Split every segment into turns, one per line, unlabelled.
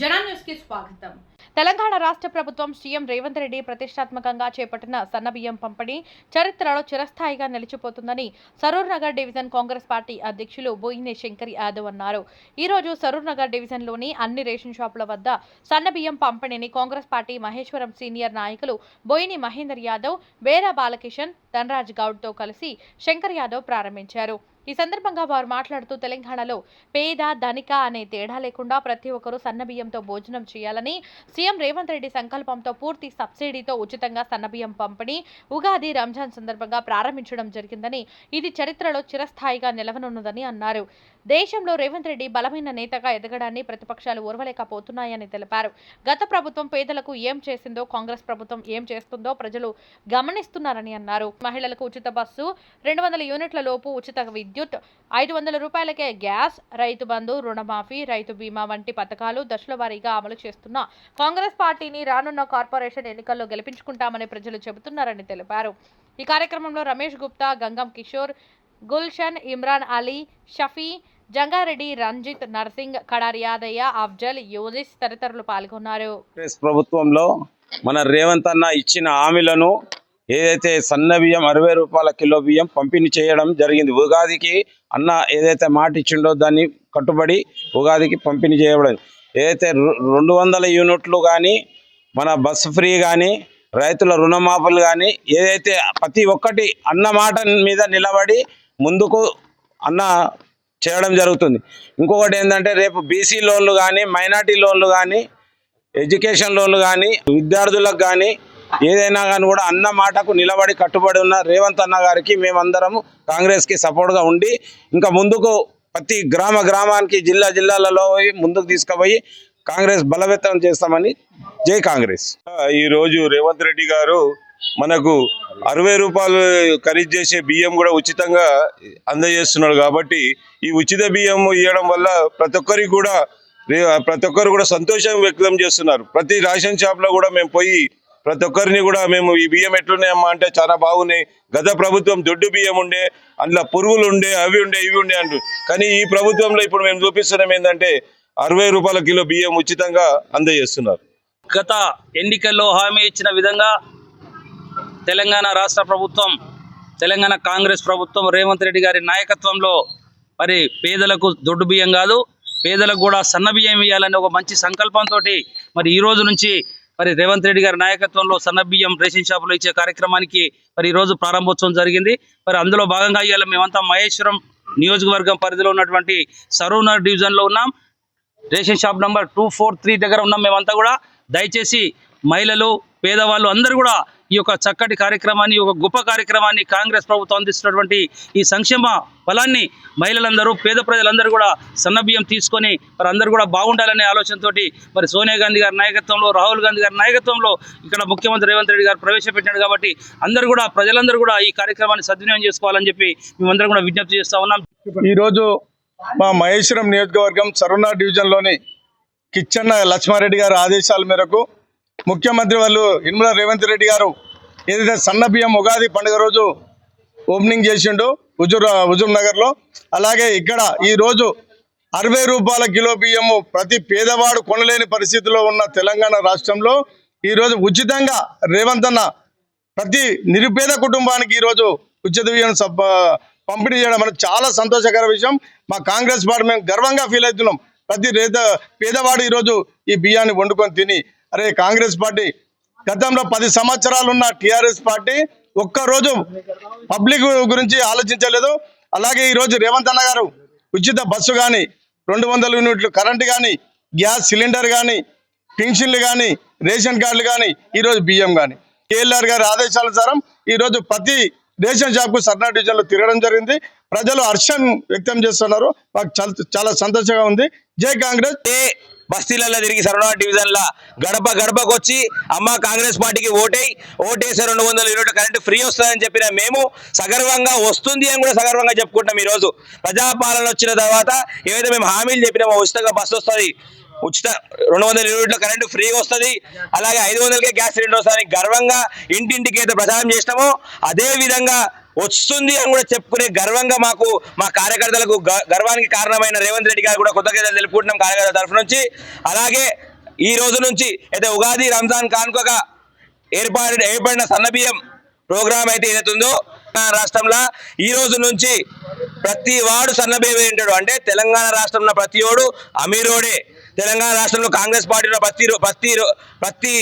స్వాగతం.
తెలంగాణ రాష్ట్ర ప్రభుత్వం సీఎం రేవంత్ రెడ్డి ప్రతిష్టాత్మకంగా చేపట్టిన సన్నబియ్యం పంపిణీ చరిత్రలో చిరస్థాయిగా నిలిచిపోతుందని సరూర్ నగర్ డివిజన్ కాంగ్రెస్ పార్టీ అధ్యక్షులు బోయినే శంకర్ యాదవ్ అన్నారు. ఈ రోజు సరూర్ నగర్ డివిజన్లోని అన్ని రేషన్ షాపుల వద్ద సన్నబియ్యం పంపిణీని కాంగ్రెస్ పార్టీ మహేశ్వరం సీనియర్ నాయకులు బోయిని మహేందర్ యాదవ్ బేరా బాలకిషన్ ధనరాజ్ గౌడ్తో కలిసి శంకర్ యాదవ్ ప్రారంభించారు. ఈ సందర్భంగా వారు మాట్లాడుతూ తెలంగాణలో పేద ధనిక అనే తేడా లేకుండా ప్రతి ఒక్కరూ సన్నబియ్యంతో భోజనం చేయాలని సీఎం రేవంత్ రెడ్డి సంకల్పంతో పూర్తి సబ్సిడీతో ఉచితంగా సన్నబియ్యం పంపిణీ ఉగాది రంజాన్ సందర్భంగా ప్రారంభించడం జరిగిందని ఇది చరిత్రలో చిరస్థాయిగా నిలవనున్నదని అన్నారు. దేశంలో రేవంత్ రెడ్డి బలమైన నేతగా ఎదగడాన్ని ప్రతిపక్షాలు ఓర్వలేకపోతున్నాయని తెలిపారు. గత ప్రభుత్వం పేదలకు ఏం చేసిందో కాంగ్రెస్ ప్రభుత్వం ఏం చేస్తుందో ప్రజలు గమనిస్తున్నారని అన్నారు. మహిళలకు ఉచిత బస్సు రెండు వందల యూనిట్ల లోపు ఉచిత విద్యుత్. ఐదు వందల రూపాయలకే గ్యాస్ రైతు బంధు రుణమాఫీ రైతు బీమా వంటి పథకాలు దశల వారీగా అమలు చేస్తున్న. కాంగ్రెస్ పార్టీని రానున్న కార్పొరేషన్ ఎన్నికల్లో గెలిపించుకుంటామని ప్రజలు చెబుతున్నారని తెలిపారు. ఈ కార్యక్రమంలో రమేష్ గుప్తా గంగం కిషోర్ గుల్షన్ ఇమ్రాన్ అలీ షఫీ జంగారెడ్డి రంజిత్ నర్సింగ్ కడారి యాదయ్య అఫ్జల్ యోజిస్ తదితరులు పాల్గొన్నారు.
ప్రభుత్వంలో మన రేవంత్ అన్న ఇచ్చిన హామీలను ఏదైతే సన్న బియ్యం అరవై రూపాయల కిలో బియ్యం పంపిణీ చేయడం జరిగింది ఉగాదికి అన్న ఏదైతే మాట ఇచ్చిండో దాన్ని కట్టుబడి ఉగాదికి పంపిణీ చేయబడింది. ఏదైతే రెండు వందల యూనిట్లు కానీ మన బస్సు ఫ్రీ కానీ రైతుల రుణమాఫీలు కానీ ఏదైతే ప్రతి ఒక్కటి అన్న మాట మీద నిలబడి ముందుకు అన్న చేయడం జరుగుతుంది. ఇంకొకటి ఏంటంటే రేపు బీసీ లోన్లు కానీ మైనార్టీ లోన్లు కానీ ఎడ్యుకేషన్ లోన్లు కానీ విద్యార్థులకు కానీ ఏదైనా కానీ కూడా అన్న మాటకు నిలబడి కట్టుబడి ఉన్న రేవంత్ అన్న గారికి మేమందరము కాంగ్రెస్కి సపోర్ట్గా ఉండి ఇంకా ముందుకు ప్రతి గ్రామ గ్రామానికి జిల్లా జిల్లాలలో పోయి ముందుకు తీసుకుపోయి కాంగ్రెస్ బలవెత్తం చేస్తామని జై కాంగ్రెస్.
ఈ రోజు రేవంత్ రెడ్డి గారు మనకు అరవై రూపాయలు ఖరీదు చేసే బియ్యం కూడా ఉచితంగా అందజేస్తున్నాడు కాబట్టి ఈ ఉచిత బియ్యం ఇవ్వడం వల్ల ప్రతి ఒక్కరికి కూడా ప్రతి ఒక్కరు కూడా సంతోషం వ్యక్తం చేస్తున్నారు. ప్రతి రేషన్ షాప్లో కూడా మేము పోయి ప్రతి ఒక్కరిని కూడా మేము ఈ బియ్యం ఎట్లున్నాయమ్మా అంటే చాలా బాగున్నాయి. గత ప్రభుత్వం దొడ్డు బియ్యం ఉండే అందులో పురుగులు ఉండే అవి ఉండే ఇవి ఉండే అంటూ. కానీ ఈ ప్రభుత్వంలో ఇప్పుడు మేము చూపిస్తున్నాం ఏంటంటే అరవై రూపాయల కిలో బియ్యం ఉచితంగా అందజేస్తున్నారు.
గత ఎన్నికల్లో హామీ ఇచ్చిన విధంగా తెలంగాణ రాష్ట్ర ప్రభుత్వం తెలంగాణ కాంగ్రెస్ ప్రభుత్వం రేవంత్ రెడ్డి గారి నాయకత్వంలో మరి పేదలకు దొడ్డు బియ్యం కాదు పేదలకు కూడా సన్న బియ్యం ఇవ్వాలని ఒక మంచి సంకల్పంతో మరి ఈ రోజు నుంచి మరి రేవంత్ రెడ్డి గారి నాయకత్వంలో సన్న బియ్యం రేషన్ షాపులో ఇచ్చే కార్యక్రమానికి మరి ఈ రోజు ప్రారంభోత్సవం జరిగింది. మరి అందులో భాగంగా ఇవాళ మేమంతా మహేశ్వరం నియోజకవర్గం పరిధిలో ఉన్నటువంటి సరూనర్ డివిజన్లో ఉన్నాం. Ration shop number two four three దగ్గర ఉన్నాం. మేమంతా కూడా దయచేసి మహిళలు పేదవాళ్ళు అందరూ కూడా ఈ యొక్క చక్కటి కార్యక్రమాన్ని ఈ యొక్క గొప్ప కార్యక్రమాన్ని కాంగ్రెస్ ప్రభుత్వం అందిస్తున్నటువంటి ఈ సంక్షేమ ఫలాన్ని మహిళలందరూ పేద ప్రజలందరూ కూడా సన్నబియ్యం తీసుకొని మరి అందరూ కూడా బాగుండాలనే ఆలోచనతోటి మరి సోనియా గాంధీ గారి నాయకత్వంలో రాహుల్ గాంధీ గారి నాయకత్వంలో ఇక్కడ ముఖ్యమంత్రి రేవంత్ రెడ్డి గారు ప్రవేశపెట్టాడు కాబట్టి అందరూ కూడా ప్రజలందరూ కూడా ఈ కార్యక్రమాన్ని సద్వినియోగం చేసుకోవాలని చెప్పి మేమందరం కూడా విజ్ఞప్తి చేస్తా ఉన్నాం.
ఈరోజు మా మహేశ్వరం నియోజకవర్గం సరుణ డివిజన్లోని కిచ్చన్న లక్ష్మారెడ్డి గారి ఆదేశాల మేరకు ముఖ్యమంత్రి వాళ్ళు ఇనుమల రేవంత్ రెడ్డి గారు ఏదైతే సన్న బియ్యం ఉగాది పండుగ రోజు ఓపెనింగ్ చేసిండు హుజూర్ హుజూర్ నగర్లో అలాగే ఇక్కడ ఈరోజు అరవై రూపాయల కిలో బియ్యము ప్రతి పేదవాడు కొనలేని పరిస్థితిలో ఉన్న తెలంగాణ రాష్ట్రంలో ఈరోజు ఉచితంగా రేవంత్ అన్న ప్రతి నిరుపేద కుటుంబానికి ఈరోజు ఉచిత బియ్యం సబ్ పంపిణీ చేయడం అనేది చాలా సంతోషకర విషయం. మా కాంగ్రెస్ పార్టీ మేము గర్వంగా ఫీల్ అవుతున్నాం. ప్రతి రేత పేదవాడు ఈరోజు ఈ బియ్యాన్ని వండుకొని తిని అరే కాంగ్రెస్ పార్టీ గతంలో పది సంవత్సరాలు ఉన్న టిఆర్ఎస్ పార్టీ ఒక్కరోజు పబ్లిక్ గురించి ఆలోచించలేదు. అలాగే ఈరోజు రేవంత్ అన్న గారు ఉచిత బస్సు కానీ రెండు వందల యూనిట్లు కరెంటు కానీ గ్యాస్ సిలిండర్ కానీ పెన్షన్లు కానీ రేషన్ కార్డులు కానీ ఈరోజు బియ్యం కానీ కేఎల్ఆర్ గారి ఆదేశానుసారం ఈరోజు ప్రతి రేషన్ షాప్కు సర్నా డివిజన్లో తిరగడం జరిగింది. ప్రజలు హర్షం వ్యక్తం చేస్తున్నారు. మాకు చాలా- చాలా సంతోషంగా ఉంది. జై కాంగ్రెస్.
ఏ బస్తీలలో తిరిగి సరవణ డివిజన్ లా గడప గడపకు వచ్చి అమ్మ కాంగ్రెస్ పార్టీకి ఓటై ఓటేసి రెండు వందల యూనిట్ కరెంట్ ఫ్రీ వస్తుందని చెప్పిన మేము సగర్వంగా వస్తుంది అని కూడా సగర్వంగా చెప్పుకుంటాం ఈ రోజు ప్రజాపాలన వచ్చిన తర్వాత ఏదైతే మేము హామీలు చెప్పినామో ఉచితంగా బస్సు వస్తుంది ఉచిత రెండు వందల యూనిట్ల కరెంటు ఫ్రీగా వస్తుంది అలాగే ఐదు వందలకే గ్యాస్ సిలిండర్ వస్తుంది గర్వంగా ఇంటింటికి అయితే ప్రచారం చేసినామో అదే విధంగా
వస్తుంది అని కూడా చెప్పుకునే గర్వంగా మాకు మా కార్యకర్తలకు గ- గర్వానికి కారణమైన రేవంత్ రెడ్డి గారు కూడా కృతజ్ఞతలు తెలుపుకుంటున్నాం కార్యకర్తల తరఫు నుంచి. అలాగే ఈ రోజు నుంచి అయితే ఉగాది రంజాన్ కానుకగా ఏర్పాటు ఏర్పడిన సన్నబియ్యం ప్రోగ్రామ్ అయితే ఏదైతుందో ఉందో రాష్ట్రంలో ఈ రోజు నుంచి ప్రతి వాడు సన్నబియ్యం ఏంటాడు అంటే తెలంగాణ రాష్ట్రంలో ప్రతి ఓడు అమీరోడే. తెలంగాణ రాష్ట్రంలో కాంగ్రెస్ పార్టీలో ప్రతి ప్రతి రో- ప్రతి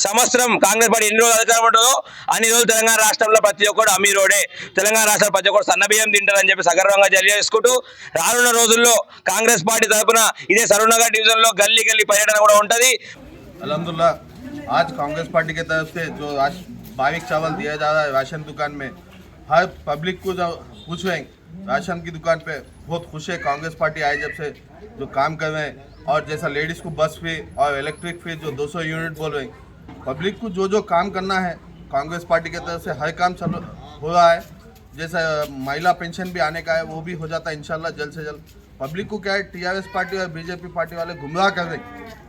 సంవత్సరం కాంగ్రెస్ పార్టీ ఎన్ని రోజులు అధికారం ఉంటుందో అన్ని రోజులు తెలంగాణ రాష్ట్రంలో ప్రతి ఒక్కడు అమీరోడే తెలంగాణ రాష్ట్రంలో ప్రతి ఒక్కరు సన్నబియ్యం తింటారని చెప్పి సగర్వంగా తెలియజేసుకుంటూ రానున్న రోజుల్లో కాంగ్రెస్ పార్టీ తరఫున ఇదే సరూనగర్ డివిజన్లో గల్లీ గల్లీ పర్యటన కూడా ఉంటుంది
अलहमदुल्ला आज कांग्रेस पार्टी की तरफ से जो आज बाविक चावल दिया जा रहा है राशन दुकान में हर पब्लिक को जो पूछ रहे हैं राशन की दुकान पे बहुत खुश है कांग्रेस पार्टी आए जब से जो काम कर रहे हैं और जैसा लेडीज़ को बस फ्री और इलेक्ट्रिक फ्री जो 200 यूनिट बोल रहे हैं पब्लिक को जो जो काम करना है, कांग्रेस पार्टी की तरफ़ से हर काम चल हो रहा है। जैसा, महिला पेंशन भी आने का है, वो भी हो जाता है इनशाला जल्द से जल्द। पब्लिक को क्या है, टीआरएस पार्टी और बीजेपी पार्टी वाले गुमराह कर रहे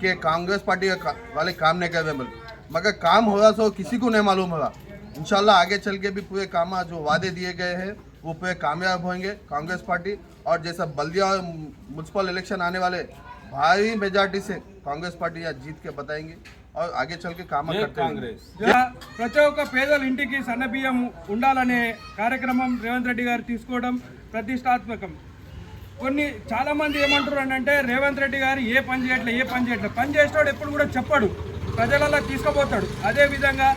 कि कांग्रेस पार्टी का वाले काम नहीं कर रहे बल्कि। मगर काम हो रहा तो किसी को नहीं मालूम होगा इंशाल्लाह आगे चल के भी पूरे काम, जो वादे दिए गए हैं, वो पूरे कामयाब होंगे कांग्रेस पार्टी। और जैसा बल्दिया और म्यूनसिपल इलेक्शन आने वाले, भारी मेजॉरिटी से कांग्रेस पार्टी यहाँ जीत के बताएँगे। और आगे चल के काम करते रहेंगे
జ- ప్రతి ఒక్క పేదల ఇంటికి సన్న బియ్యం ఉండాలనే కార్యక్రమం రేవంత్ రెడ్డి గారు తీసుకోవడం ప్రతిష్టాత్మకం కొన్ని చాలా మంది ఏమంటారు అని అంటే రేవంత్ రెడ్డి గారు ఏ పని చేయట్లే ఏ పని చేయట్లేదు పని చేసేవాడు ఎప్పుడు కూడా చెప్పాడు ప్రజలలో తీసుకుపోతాడు అదే విధంగా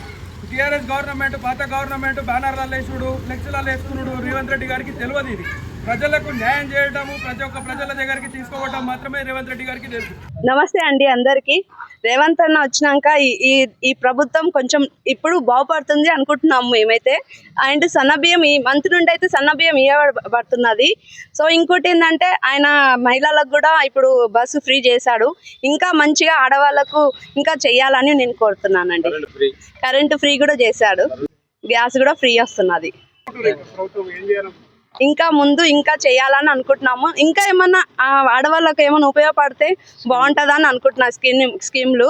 టీఆర్ఎస్ గవర్నమెంట్ పాత గవర్నమెంట్ బ్యానర్లలో వేసుడు ఫ్లెక్సీలలో వేసుకున్నాడు రేవంత్ రెడ్డి గారికి తెలియదు ఇది ప్రజలకు న్యాయం చేయడము ప్రతి ఒక్క ప్రజల దగ్గరికి తీసుకోవడం మాత్రమే రేవంత్ రెడ్డి గారికి తెలుసు
నమస్తే అండి అందరికి. రేవంత్ అన్న వచ్చినాక ఈ ఈ ప్రభుత్వం కొంచెం ఇప్పుడు బాగుపడుతుంది అనుకుంటున్నాము మేమైతే. అండ్ సన్నబియ్యం ఈ మంత్ నుండి అయితే సన్నబియ్యం ఇవ్వబడుతున్నది సో ఇంకోటి ఏంటంటే ఆయన మహిళలకు కూడా ఇప్పుడు బస్సు ఫ్రీ చేశాడు. ఇంకా మంచిగా ఆడవాళ్ళకు ఇంకా చెయ్యాలని నేను కోరుతున్నానండి. Current free. కూడా చేశాడు. గ్యాస్ కూడా ఫ్రీ వస్తున్నది. ఇంకా ముందు ఇంకా చేయాలని అనుకుంటున్నాము. ఇంకా ఏమన్నా ఆ, ఆడవాళ్ళకి ఏమైనా ఉపయోగపడితే బాగుంటుందని అనుకుంటున్నా స్కీమ్ స్కీమ్లు.